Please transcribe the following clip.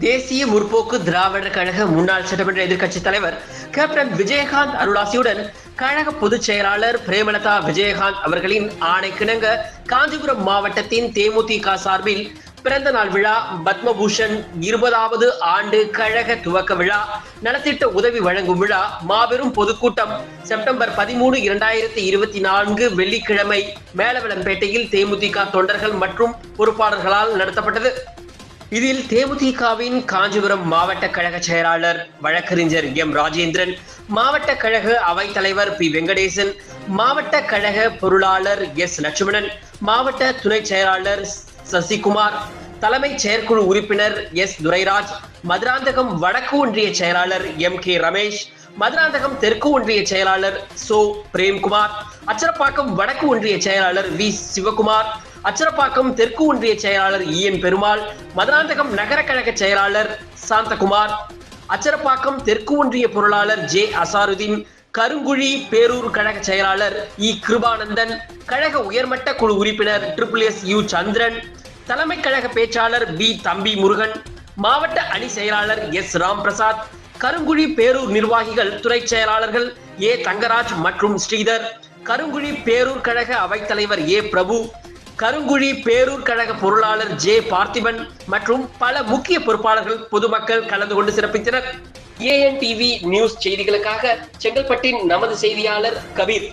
தேசிய முற்போக்கு திராவிடர் கழக முன்னாள் சட்டமன்ற எதிர்க்கட்சித் தலைவர் கேப்டன் விஜயகாந்த் அருளாசியுடன் கழக பொதுச் செயலாளர் பிரேமலதா விஜயகாந்த் அவர்களின் ஆணைக்கிணங்க காஞ்சிபுரம் மாவட்டத்தின் தேமுதிக சார்பில் பிறந்த நாள் விழா பத்மபூஷன் இருபதாவது ஆண்டு கழக துவக்க விழா நலத்திட்ட உதவி வழங்கும் விழா மாபெரும் பொதுக்கூட்டம் செப்டம்பர் பதிமூணு இரண்டாயிரத்தி இருபத்தி நான்கு வெள்ளிக்கிழமை மேலவளம்பேட்டையில் தேமுதிக தொண்டர்கள் மற்றும் பொறுப்பாளர்களால் நடத்தப்பட்டது. இதில் தேமுதிகவின் காஞ்சிபுரம் மாவட்ட கழக செயலாளர் வழக்கறிஞர் எம் ராஜேந்திரன் மாவட்ட கழக அவைத் தலைவர் பி வெங்கடேசன் மாவட்ட கழக பொருளாளர் எஸ் லட்சுமணன் மாவட்ட துணை செயலாளர் சசிகுமார் தலைமை செயற்குழு உறுப்பினர் எஸ் துரைராஜ் மதுராந்தகம் வடக்கு ஒன்றிய செயலாளர் எம் கே ரமேஷ் மதுராந்தகம் தெற்கு ஒன்றிய செயலாளர் சோ பிரேம்குமார் அச்சரப்பாக்கம் வடக்கு ஒன்றிய செயலாளர் வி சிவகுமார் அச்சரப்பாக்கம் தெற்கு ஒன்றிய செயலாளர் இ என் பெருமாள் மதுராந்தகம் நகர கழக செயலாளர் சாந்தகுமார் அச்சரப்பாக்கம் தெற்கு ஒன்றிய பொருளாளர் ஜே அசாருதீன் கருங்குழி பேரூர் கழக செயலாளர் இ கிருபானந்தன் கழக உயர்மட்ட குழு உறுப்பினர் ட்ரிபிள் எஸ் யு சந்திரன் தலைமை கழக பேச்சாளர் பி தம்பி முருகன் மாவட்ட அணி செயலாளர் எஸ் ராம் பிரசாத் கருங்குழி பேரூர் நிர்வாகிகள் துறை செயலாளர்கள் ஏ தங்கராஜ் மற்றும் ஸ்ரீதர் கருங்குழி பேரூர் கழக அவைத்தலைவர் ஏ பிரபு கருங்குழி பேரூர் கழக பொருளாளர் ஜே பார்த்திபன் மற்றும் பல முக்கிய பொறுப்பாளர்கள் பொதுமக்கள் கலந்து கொண்டு சிறப்பித்தனர். ஏஎன் டிவி நியூஸ் செய்திகளுக்காக செங்கல்பட்டின் நமது செய்தியாளர் கபீர்.